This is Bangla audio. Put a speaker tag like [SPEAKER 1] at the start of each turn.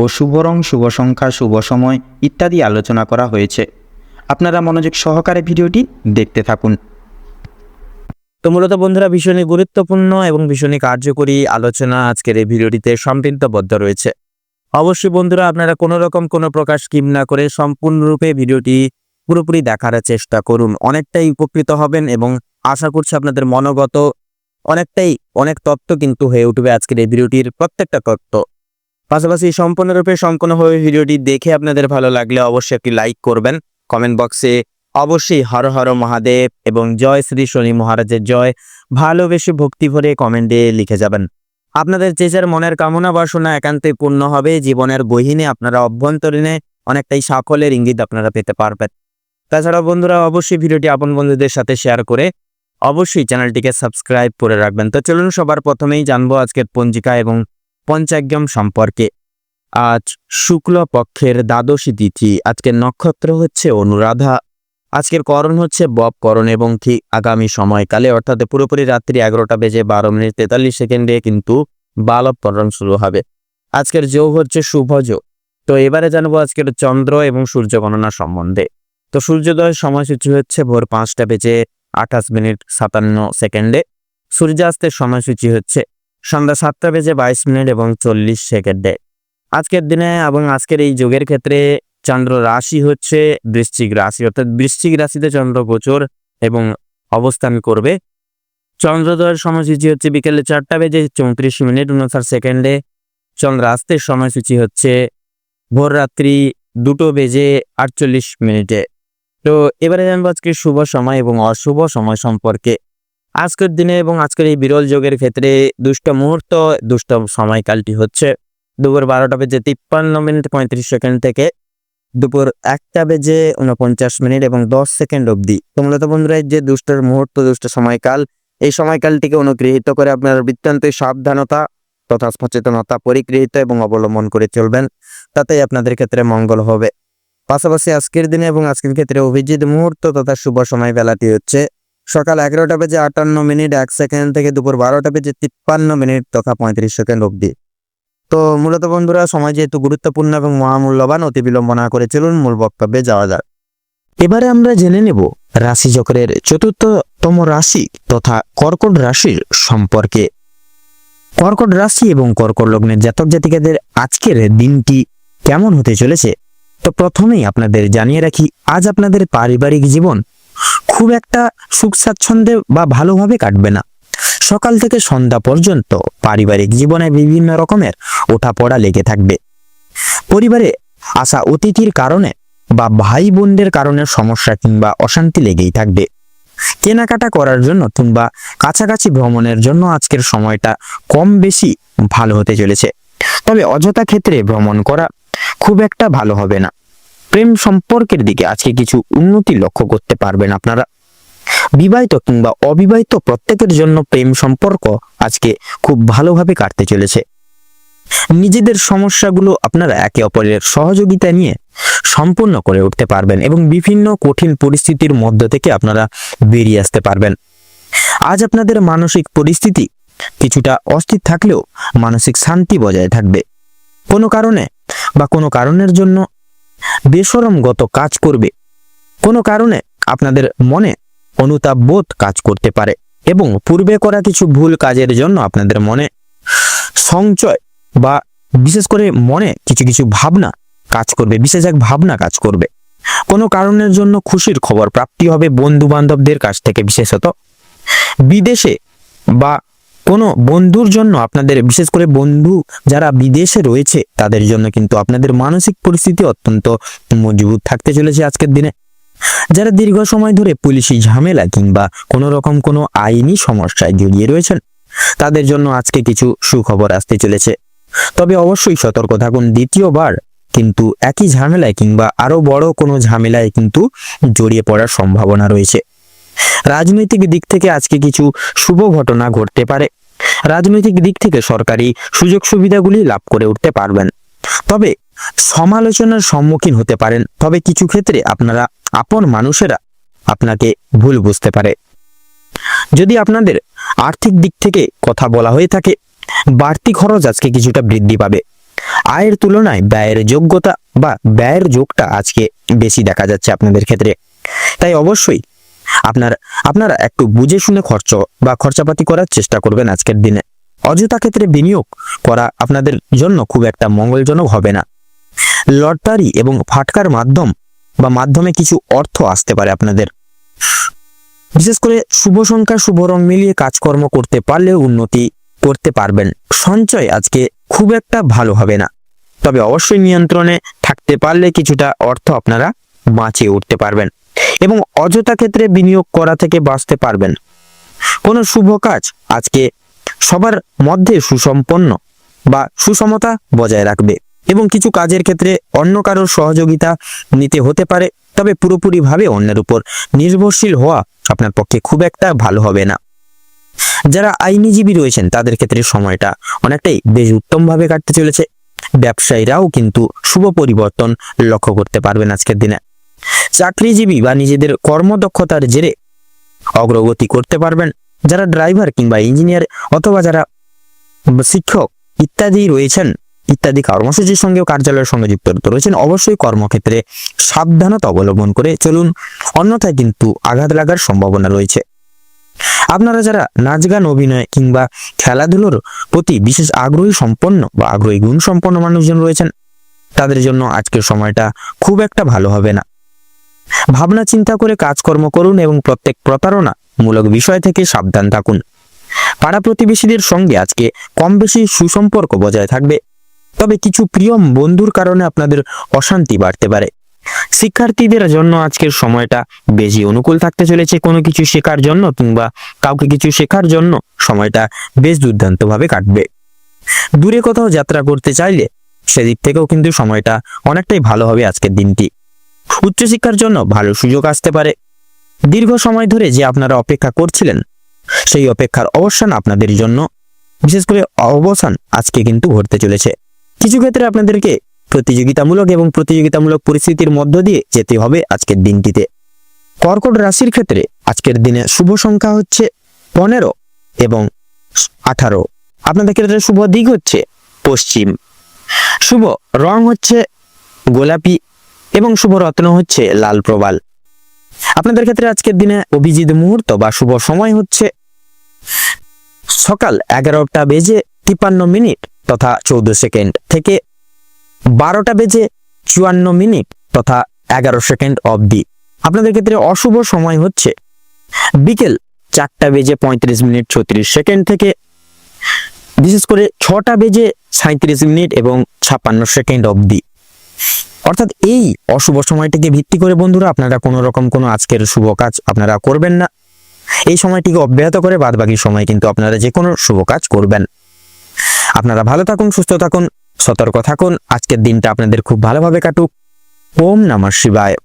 [SPEAKER 1] ও শুভ রং শুভ সংখ্যা শুভ সময় ইত্যাদি আলোচনা করা হয়েছে। আপনারা মনোযোগ সহকারে ভিডিওটি দেখতে থাকুন।
[SPEAKER 2] তো মূলত বন্ধুরা ভীষণই গুরুত্বপূর্ণ এবং ভীষণই কার্যকরী আলোচনা আজকের এই ভিডিওটিতে সম্পৃক্তবদ্ধ রয়েছে। অবশ্যই বন্ধুরা, আপনারা কোনো রকম কোনো প্রকার স্কিম না করে সম্পূর্ণরূপে ভিডিওটি পুরোপুরি দেখার চেষ্টা করুন। অনেকটাই উপকৃত হবেন এবং আশা করছি আপনাদের মনোগত, অনেকটাই অনেক তত্ত্ব কিন্তু হয়ে উঠবে আজকের এই ভিডিওটির প্রত্যেকটা তত্ত্ব। পাশাপাশি সম্পূর্ণরূপে সম্পূর্ণ হয়ে ভিডিওটি দেখে আপনাদের ভালো লাগলে অবশ্যই একটি লাইক করবেন। কমেন্ট বক্সে অবশ্যই হর হর মহাদেব এবং জয় শ্রী শনি মহারাজের জয় ভালোবেসে ভক্তি ভরে কমেন্টে লিখে যাবেন। আপনাদের যে যার মনের কামনা বাসনা একান্তই পূর্ণ হবে, জীবনের বহিনে আপনারা অভ্যন্তরীণে অনেকটাই সাফল্যের ইঙ্গিত আপনারা পেতে পারবেন। তাছাড়া বন্ধুরা, অবশ্যই ভিডিওটি আপন বন্ধুদের সাথে শেয়ার করে অবশ্যই চ্যানেলটিকে সাবস্ক্রাইব করে রাখবেন। তো চলুন সবার প্রথমেই জানব আজকের পঞ্জিকা এবং পঞ্চাগ্যম সম্পর্কে। আজ শুক্ল পক্ষের দ্বাদশী তিথি। আজকের নক্ষত্র হচ্ছে অনুরাধা। আজকের করণ হচ্ছে বব করণ এবং ঠিক আগামী সময়কালে, অর্থাৎ পুরোপুরি রাত্রি এগারোটা বেজে বারো মিনিট তেতাল্লিশ সেকেন্ডে কিন্তু বালব করণ শুরু হবে। আজকের যোগ হচ্ছে শুভ যোগ। তো এবারে জানব আজকের চন্দ্র এবং সূর্য গণনা সম্বন্ধে। তো সূর্যোদয়ের সময়সূচি হচ্ছে ভোর পাঁচটা বেজে আঠাশ মিনিট সাতান্ন সেকেন্ডে। সূর্যাস্তের সময়সূচি হচ্ছে সন্ধ্যা সাতটা বেজে বাইশ মিনিট এবং চল্লিশ সেকেন্ডে। আজকের দিনে এবং আজকের এই যোগের ক্ষেত্রে চন্দ্র রাশি হচ্ছে বৃশ্চিক রাশি, অর্থাৎ বৃশ্চিক রাশিতে চন্দ্র গোচর এবং অবস্থান করবে। চন্দ্রোদয়ের সময়সূচি হচ্ছে বিকেলে চারটা বেজে চৌত্রিশ মিনিট উনষাট সেকেন্ডে। চন্দ্র চন্দ্রাস্তের সময়সূচি হচ্ছে ভোর রাত্রি দুটো বেজে আটচল্লিশ মিনিটে। তো এবারে জানব আজকে শুভ সময় এবং অশুভ সময় সম্পর্কে। আজকের দিনে এবং আজকের এই বিরল যোগের ক্ষেত্রে দুষ্ট মুহূর্ত, দুষ্ট সময়কালটি হচ্ছে দুপুর বারোটা বেজে তিপ্পান্ন মিনিট পঁয়ত্রিশ সেকেন্ড থেকে দুপুর একটা বেজে উনপঞ্চাশ মিনিট এবং দশ সেকেন্ড অবধি। তো মূলত বন্ধুরা যে দুষ্টের মুহূর্ত, দুষ্ট সময়কাল, এই সময়কালটিকে অনুগৃহীত করে আপনার বৃত্তান্ত সাবধানতা তথা সচেতনতা পরিগৃহীত এবং অবলম্বন করে চলবেন। তাতেই আপনাদের ক্ষেত্রে মঙ্গল হবে। পাশাপাশি আজকের দিনে এবং আজকের ক্ষেত্রে অভিজিৎ মুহূর্ত তথা শুভ সময় বেলাটি হচ্ছে সকাল এগারোটা বেজে আটান্ন মিনিট, এক সেকেন্ড থেকে দুপুর বারোটা বেজে তিপ্পান্ন মিনিট, তথা পঁয়ত্রিশ সেকেন্ড অবধি। তো মূলত বন্ধুরা, সময় যেহেতু গুরুত্বপূর্ণ এবং মহামূল্যবান অতি বিলম্ব না করে চলুন মূল বক্তব্যে যাওয়া যাক। এবারে আমরা জেনে নেব রাশি চক্রের চতুর্থতম রাশি তথা কর্কট রাশির সম্পর্কে। কর্কট রাশি এবং কর্কট লগ্নের জাতক জাতিকাদের আজকের দিনটি কেমন হতে চলেছে? তো প্রথমেই আপনাদের জানিয়ে রাখি, আজ আপনাদের পারিবারিক জীবন খুব একটা সুখ স্বাচ্ছন্দ্যে বা ভালোভাবে কাটবে না। সকাল থেকে সন্ধ্যা পর্যন্ত পারিবারিক জীবনে বিভিন্ন রকমের ওঠাপড়া লেগে থাকবে। পরিবারে আসা অতিথির কারণে বা ভাই বোনদের কারণে সমস্যা কিংবা অশান্তি লেগেই থাকবে। কেনাকাটা করার জন্য কিংবা কাছাকাছি ভ্রমণের জন্য আজকের সময়টা কম বেশি ভালো হতে চলেছে। তবে অযথা ক্ষেত্রে ভ্রমণ করা খুব একটা ভালো হবে না। প্রেম সম্পর্কের দিকে আজকে কিছু উন্নতি লক্ষ্য করতে পারবেন আপনারা। বিবাহিত কিংবা অবিবাহিত প্রত্যেকের জন্য প্রেম সম্পর্ক আজকে খুব ভালোভাবে কাটতে চলেছে। নিজেদের সমস্যাগুলো আপনারা একে অপরের সহযোগিতা নিয়ে সম্পূর্ণ করে উঠতে পারবেন এবং বিভিন্ন কঠিন পরিস্থিতির মধ্য থেকে আপনারা বেরিয়ে আসতে পারবেন। আজ আপনাদের মানসিক পরিস্থিতি কিছুটা অস্থির থাকলেও মানসিক শান্তি বজায় থাকবে। কোনো কারণে বা কোনো কারণের জন্য বেসরমগত কাজ করবে। কোনো কারণে আপনাদের মনে অনুতাপ বোধ কাজ করতে পারে এবং পূর্বে করা কিছু ভুল কাজের জন্য আপনাদের মনে সংচয় বা বিশেষ করে মনে কিছু কিছু ভাবনা কাজ করবে, বিশেষ এক ভাবনা কাজ করবে। কোনো কারণের জন্য খুশির খবর প্রাপ্তি হবে বন্ধু বান্ধবদের কাছ থেকে বিশেষত। বিদেশে বা কোনো বন্ধুর জন্য আপনাদের, বিশেষ করে বন্ধু যারা বিদেশে রয়েছে, তাদের জন্য কিন্তু আপনাদের মানসিক পরিস্থিতি অত্যন্ত মজবুত থাকতে চলেছে আজকের দিনে। যারা দীর্ঘ সময় ধরে পুলিশি ঝামেলা কিংবা কোনো রকম কোনো আইনি সমস্যায় জড়িয়ে রয়েছেন, তাদের জন্য আজকে কিছু সুখবর আসতে চলেছে। তবে অবশ্যই সতর্ক থাকুন, দ্বিতীয়বার কিন্তু একই ঝামেলায় কিংবা আরও বড় কোনো ঝামেলায় কিন্তু জড়িয়ে পড়ার সম্ভাবনা রয়েছে। রাজনৈতিক দিক থেকে আজকে কিছু শুভ ঘটনা ঘটতে পারে। রাজনৈতিক দিক থেকে সরকারি সুযোগ সুবিধাগুলি লাভ করে উঠতে পারবেন। তবে সমালোচনার সম্মুখীন হতে পারেন। তবে কিছু ক্ষেত্রে আপনারা, আপন মানুষেরা আপনাকে ভুল বুঝতে পারে। যদি আপনাদের আর্থিক দিক থেকে কথা বলা হয়ে থাকে, বাড়তি খরচ আজকে কিছুটা বৃদ্ধি পাবে। আয়ের তুলনায় ব্যয়ের যোগ্যতা বা ব্যয়ের যোগটা আজকে বেশি দেখা যাচ্ছে আপনাদের ক্ষেত্রে। তাই অবশ্যই আপনার, আপনারা একটু বুঝে শুনে খরচ, বা খরচাপাতি করার চেষ্টা করবেন আজকের দিনে। অযথা ক্ষেত্রে বিনিয়োগ করা আপনাদের জন্য খুব একটা মঙ্গলজনক হবে না। লটারি এবং ফাটকার মাধ্যম, বা মাধ্যমে কিছু অর্থ আসতে পারে আপনাদের। বিশেষ করে শুভ সংখ্যা, শুভ রং মিলিয়ে কাজকর্ম করতে পারলে উন্নতি করতে পারবেন। সঞ্চয় আজকে খুব একটা ভালো হবে না। তবে অবশ্যই নিয়ন্ত্রণে থাকতে পারলে কিছুটা অর্থ আপনারা বাঁচিয়ে উঠতে পারবেন। এবং অযথা ক্ষেত্রে বিনিয়োগ করা থেকে বাঁচতে পারবেন। কোনো শুভ কাজ আজকে সবার মধ্যে সুসম্পন্ন বা সুসমতা বজায় রাখবে এবং কিছু কাজের ক্ষেত্রে অন্য কারোর সহযোগিতা নিতে হতে পারে, তবে পুরোপুরিভাবে অন্যের উপর নির্ভরশীল হওয়া আপনার পক্ষে খুব একটা ভালো হবে না। যারা আইনিজীবী রয়েছেন, তাদের ক্ষেত্রে সময়টা অনেকটাই বেশ উত্তমভাবে কাটতে চলেছে। ব্যবসায়ীরাও কিন্তু শুভ পরিবর্তন লক্ষ্য করতে পারবেন আজকের দিনে। চাকরিজীবী বা নিজেদের কর্মদক্ষতার জেরে অগ্রগতি করতে পারবেন। যারা ড্রাইভার কিংবা ইঞ্জিনিয়ার অথবা যারা শিক্ষক ইত্যাদি রয়েছেন, ইত্যাদি কর্মসূচির সঙ্গেও কার্যালয়ের সঙ্গে যুক্ত রয়েছেন, অবশ্যই কর্মক্ষেত্রে সাবধানতা অবলম্বন করে চলুন। অন্যথায় কিন্তু আঘাত লাগার সম্ভাবনা রয়েছে। আপনারা যারা নাচ গান, অভিনয় কিংবা খেলাধুলোর প্রতি বিশেষ আগ্রহী সম্পন্ন বা আগ্রহী গুণ সম্পন্ন মানুষজন রয়েছেন, তাদের জন্য আজকের সময়টা খুব একটা ভালো হবে না। ভাবনা চিন্তা করে কাজকর্ম করুন এবং প্রত্যেক প্রতারণা মূলক বিষয় থেকে সাবধান থাকুন। পাড়া প্রতিবেশীদের সঙ্গে আজকে কম বেশি সুসম্পর্ক বজায় থাকবে। তবে কিছু প্রিয় বন্ধুর কারণে আপনাদের অশান্তি বাড়তে পারে। শিক্ষার্থীদের জন্য আজকের সময়টা বেশি অনুকূল থাকতে চলেছে। কোনো কিছু শেখার জন্য কিংবা কাউকে কিছু শেখার জন্য সময়টা বেশ দুর্দান্তভাবে কাটবে। দূরে কোথাও যাত্রা করতে চাইলে সেদিক থেকেও কিন্তু সময়টা অনেকটাই ভালো হবে আজকের দিনটি। উচ্চশিক্ষার জন্য ভালো সুযোগ আসতে পারে। দীর্ঘ সময় ধরে যে আপনারা অপেক্ষা করছিলেন, সেই অপেক্ষার অবসান আপনাদের জন্য, বিশেষ করে অবসান আজকে কিন্তু ঘটতে চলেছে। কিছু ক্ষেত্রে আপনাদেরকে প্রতিযোগিতামূলক এবং প্রতিযোগিতামূলক পরিস্থিতির মধ্য দিয়ে যেতে হবে আজকের দিনটিতে। কর্কট রাশির ক্ষেত্রে আজকের দিনে শুভ সংখ্যা হচ্ছে পনেরো এবং আঠারো। আপনাদের ক্ষেত্রে শুভ দিক হচ্ছে পশ্চিম। শুভ রং হচ্ছে গোলাপি এবং শুভ রত্ন হচ্ছে লাল প্রবাল। আপনাদের ক্ষেত্রে আজকের দিনে অভিজিৎ মুহূর্ত বা শুভ সময় হচ্ছে সকাল এগারোটা বেজে তিপ্পান্ন মিনিট তথা চৌদ্দ সেকেন্ড থেকে বারোটা বেজে চুয়ান্ন মিনিট তথা এগারো সেকেন্ড অবধি। আপনাদের ক্ষেত্রে অশুভ সময় হচ্ছে বিকেল চারটা বেজে পঁয়ত্রিশ মিনিট ছত্রিশ সেকেন্ড থেকে বিশেষ করে ছটা বেজে সাঁত্রিশ মিনিট এবং ছাপ্পান্ন সেকেন্ড অবধি। অর্থাৎ এই অশুভ সময়টিকে ভিত্তি করে বন্ধুরা আপনারা কোনো রকম কোনো আজকের শুভ কাজ আপনারা করবেন না। এই সময়টিকে অব্যাহত করে বাদ বাকি সময় কিন্তু আপনারা যে কোনো শুভ কাজ করবেন। আপনারা ভালো থাকুন, সুস্থ থাকুন, সতর্ক থাকুন। আজকের দিনটা আপনাদের খুব ভালোভাবে কাটুক। ওম নমঃ শিবায়।